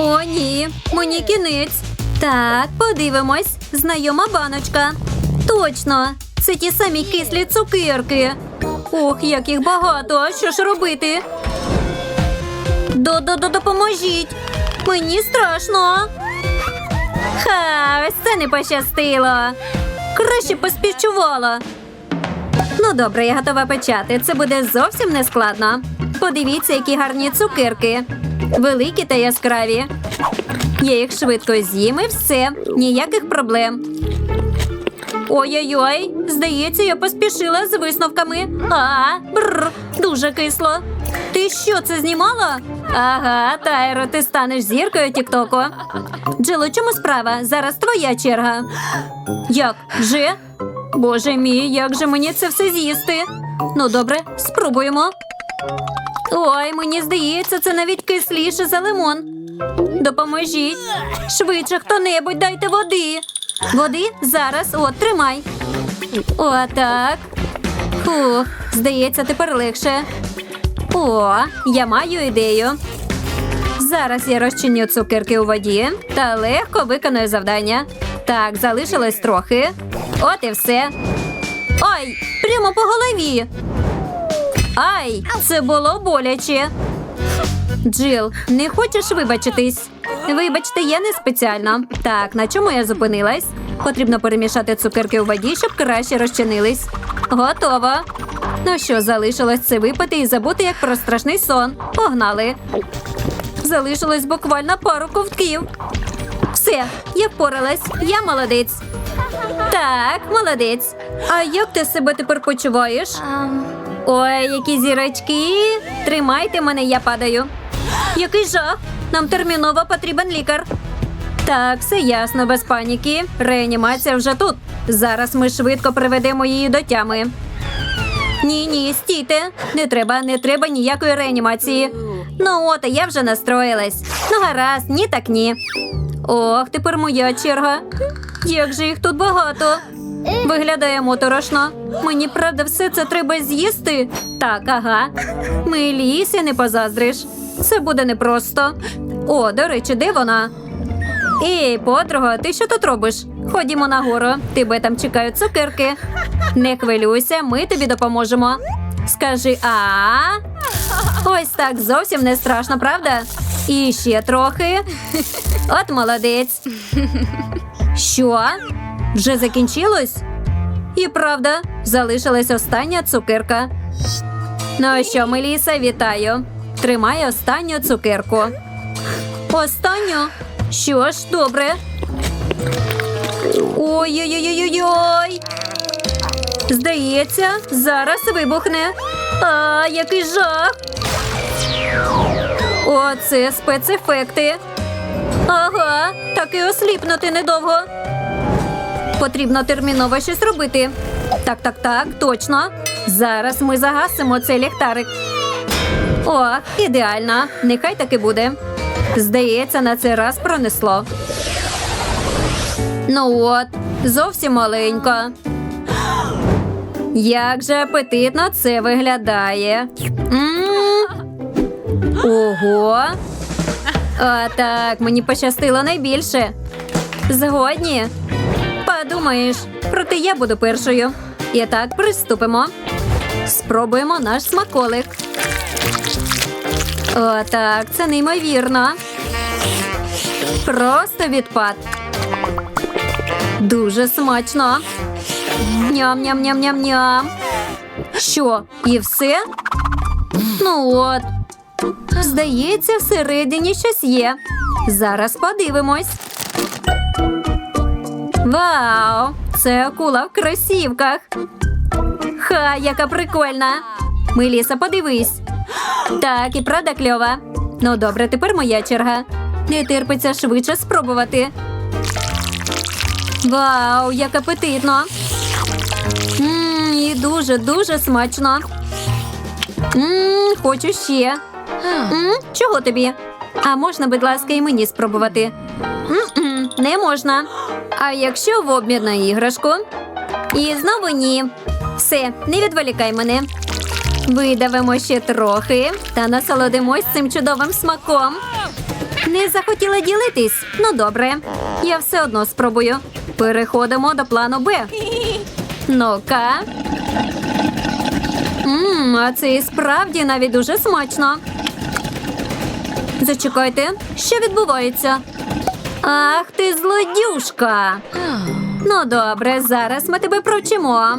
О, ні, мені кінець. Так, подивимось. Знайома баночка. Точно, це ті самі кислі цукерки. Ох, як їх багато. Що ж робити? До-до-до, допоможіть. Мені страшно. Ха, ось це не пощастило. Краще поспівчувала. Ну, добре, я готова почати. Це буде зовсім не складно. Подивіться, які гарні цукерки. Великі та яскраві. Я їх швидко з'їм і все, ніяких проблем. Ой-ой-ой, здається, я поспішила з висновками. А, бррр, дуже кисло. Ти що, це знімала? Ага, Тайро, ти станеш зіркою Тіктоку. Джило, чому справа? Зараз твоя черга. Як? Вже? Боже мій, як же мені це все з'їсти? Ну, добре, спробуємо. Ой, мені здається, це навіть кисліше за лимон. Допоможіть. Швидше хто-небудь дайте води. Води зараз, от, тримай. Отак. Фух, здається, тепер легше. О, я маю ідею. Зараз я розчиню цукерки у воді та легко виконую завдання. Так, залишилось трохи. От і все. Ой, прямо по голові. Ай, це було боляче. Джил, не хочеш вибачитись? Вибачте, я не спеціально. Так, на чому я зупинилась? Потрібно перемішати цукерки у воді, щоб краще розчинились. Готово. Ну що, залишилось це випити і забути як про страшний сон. Погнали. Залишилось буквально пару ковтків. Все, я впоралась, я молодець. Так, молодець. А як ти себе тепер почуваєш? Ой, які зірочки. Тримайте мене, я падаю. Який жах. Нам терміново потрібен лікар. Так, все ясно, без паніки. Реанімація вже тут. Зараз ми швидко приведемо її до тями. Ні, ні, стійте. Не треба, не треба ніякої реанімації. Ну от, я вже настроїлась. Ну гаразд, ні так ні. Ох, тепер моя черга. Як же їх тут багато. Виглядає моторошно. Мені правда все це треба з'їсти? Так, ага. Милісі не позаздриш. Це буде непросто. О, до речі, де вона? Ей, подруга, ти що тут робиш? Ходімо нагору. Тебе там чекають цукерки. Не хвилюйся, ми тобі допоможемо. Скажи а. Ось так зовсім не страшно, правда? І ще трохи. От молодець. Що? Вже закінчилось? І правда, залишилась остання цукерка. Ну що, Меліса, вітаю. Тримай останню цукерку. Останню? Що ж, добре. Ой-ой-ой-ой-ой. Здається, зараз вибухне. А, який жах. Оце спецефекти. Ага, так і осліпнути недовго. Потрібно терміново щось робити. Так, так, так, точно. Зараз ми загасимо цей ліхтарик. О, ідеально. Нехай так і буде. Здається, на цей раз пронесло. Ну от, зовсім маленько. Як же апетитно це виглядає. Ого. А так, мені пощастило найбільше. Згодні. Подумаєш, проте я буду першою. І так, приступимо. Спробуємо наш смаколик. О, так, це неймовірно. Просто відпад. Дуже смачно. Ням-ням-ням-ням-ням. Що, і все? Ну от. Здається, всередині щось є. Зараз подивимось. Вау! Це акула в кросівках. Ха, яка прикольна. Меліса, подивись. Так, і правда кльова. Ну добре, тепер моя черга. Не терпиться швидше спробувати. Вау, як апетитно. Ммм, і дуже, дуже смачно. Ммм, хочу ще. Ммм, чого тобі? А можна, будь ласка, і мені спробувати? М-м, не можна. А якщо в обмін на іграшку? І знову ні. Все, не відволікай мене. Видавимо ще трохи та насолодимось цим чудовим смаком. Не захотіла ділитись? Ну добре. Я все одно спробую. Переходимо до плану Б. Ну-ка. Мм, а це і справді навіть дуже смачно. Зачекайте, що відбувається? Ах, ти злодюшка. Ну, добре, зараз ми тебе провчимо.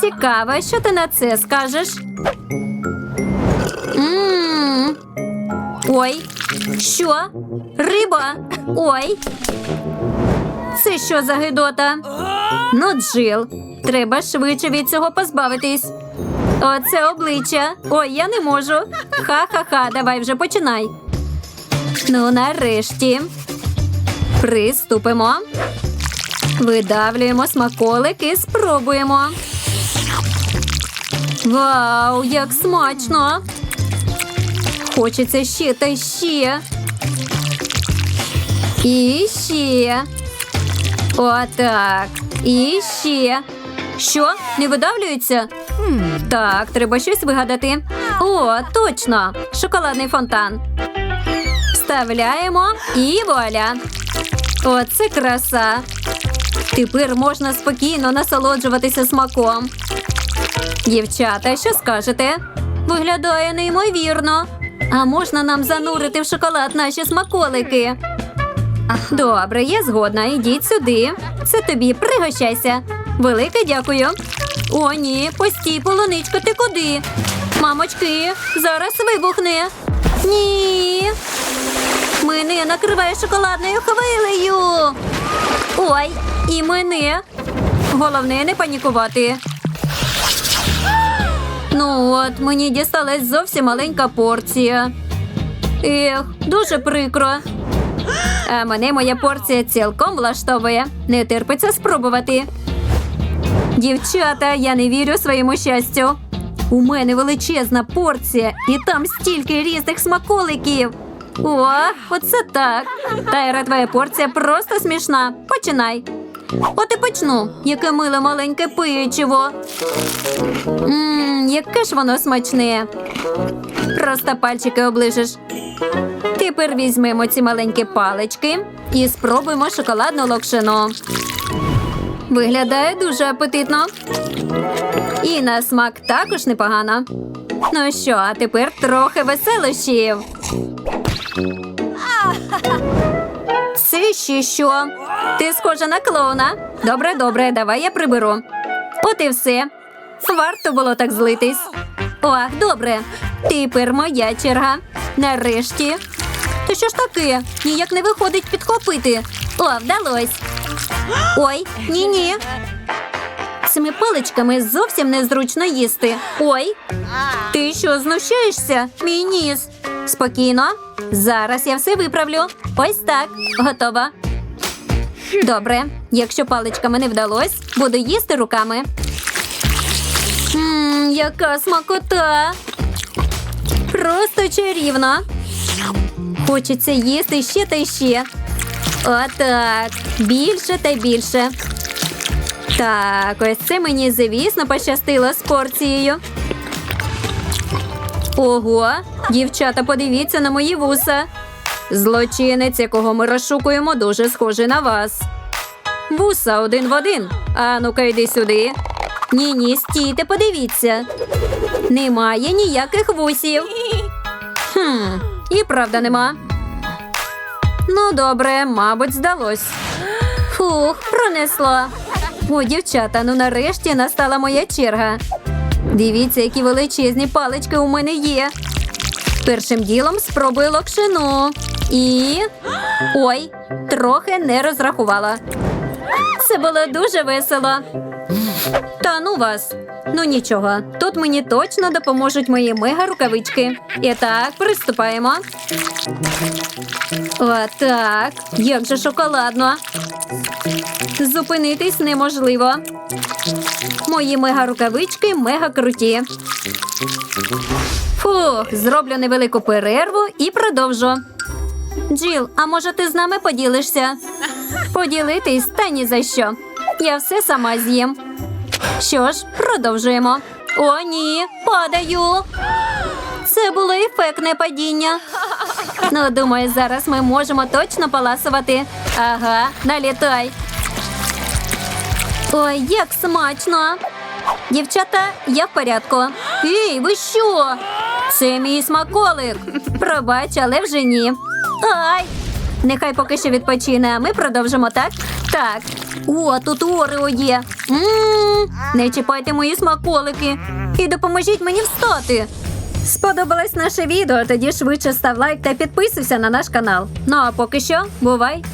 Цікаво, що ти на це скажеш? Мм. Ой, що? Риба? Ой. Це що за гидота? Ну, Джил, треба швидше від цього позбавитись. Оце обличчя. Ой, я не можу. Ха-ха-ха, давай вже починай. Ну, нарешті. Приступимо. Видавлюємо смаколик і спробуємо. Вау, як смачно! Хочеться ще та ще. І ще. Отак. І ще. Що? Не видавлюється? Так, треба щось вигадати. О, точно! Шоколадний фонтан. Вставляємо і вуаля. Оце краса. Тепер можна спокійно насолоджуватися смаком. Дівчата, що скажете? Виглядає неймовірно. А можна нам занурити в шоколад наші смаколики? Добре, я згодна. Ідіть сюди. Це тобі, пригощайся. Велике дякую. О, ні, постій, полуничко, ти куди? Мамочки, зараз вибухне. Ні. Мене накриває шоколадною хвилею. Ой, і мене. Головне не панікувати. Ну от, мені дісталась зовсім маленька порція. Ех, дуже прикро. А мене моя порція цілком влаштовує. Не терпиться спробувати. Дівчата, я не вірю своєму щастю. У мене величезна порція, і там стільки різних смаколиків. О, оце так. Тайра, твоя порція просто смішна. Починай. От і почну. Яке миле маленьке печиво. Ммм, яке ж воно смачне. Просто пальчики оближеш. Тепер візьмемо ці маленькі палички і спробуємо шоколадну локшину. Виглядає дуже апетитно. І на смак також непогано. Ну що, а тепер трохи веселощів. Ще що? Ти схожа на клоуна. Добре, добре, давай я приберу. От і все. Варто було так злитись. Ох, добре. Тепер моя черга. Нарешті. Та що ж таке? Ніяк не виходить підхопити. О, вдалось. Ой, ні-ні. Цими паличками зовсім незручно їсти. Ой, ти що, знущаєшся? Мій ніс. Спокійно. Зараз я все виправлю. Ось так. Готова. Добре. Якщо паличками не вдалось, буду їсти руками. Ммм, яка смакота. Просто чарівно. Хочеться їсти ще та ще. Отак. Більше та більше. Так, ось це мені, звісно, пощастило з порцією. Ого, дівчата, подивіться на мої вуса. Злочинець, якого ми розшукуємо, дуже схожий на вас. Вуса один в один. А ну-ка йди сюди. Ні, ні, стійте, подивіться. Немає ніяких вусів. Хм, і правда нема. Ну, добре, мабуть, здалось. Фух, пронесло. О, дівчата, ну нарешті настала моя черга. Дивіться, які величезні палички у мене є. Першим ділом спробую локшину. І. Ой, трохи не розрахувала. Це було дуже весело. Та ну вас. Ну нічого, тут мені точно допоможуть мої мега-рукавички. І так, приступаємо. Отак. Як же шоколадно. Зупинитись неможливо. Мої мега-рукавички мега круті. Фух, зроблю невелику перерву і продовжу. Джіл, а може ти з нами поділишся? Поділитись та ні за що. Я все сама з'їм. Що ж, продовжуємо. О, ні, падаю. Це було ефектне падіння. Ну, думаю, зараз ми можемо точно поласувати. Ага, налітай. Ой, як смачно. Дівчата, я в порядку. Ей, ви що? Це мій смаколик. Пробач, але вже ні. Ай! Нехай поки що відпочине, а ми продовжимо, так? Так. О, тут Орео є. М-м-м. Не чіпайте мої смаколики. І допоможіть мені встати. Сподобалось наше відео? Тоді швидше став лайк та підписуйся на наш канал. Ну а поки що, бувай!